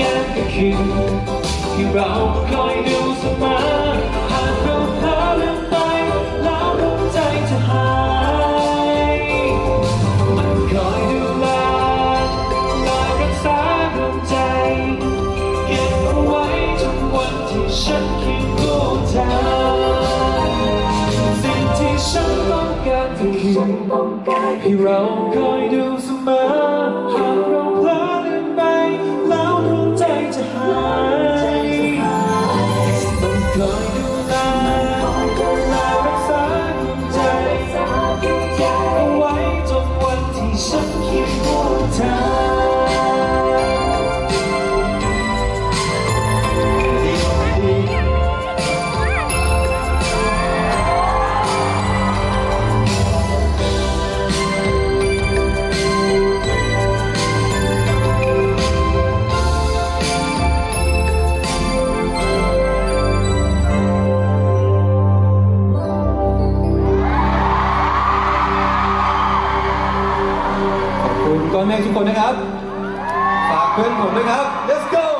การก็คือที่เราคอยดูเสมอหากเราเผลอลืมไปแล้วดวใจจะหายมันคอยดูแลและรักษาดวงใจ เก็บเอาไว้จนวันที่ฉันคียงคู่เธอสิ่งที่ฉันต้องการก็คือให้เราคอยดู วันที่ฉั ขอบคุณก้อนเมฆทุกคนนะครับ ฝากเพื่อนผมด้วยครับ let's go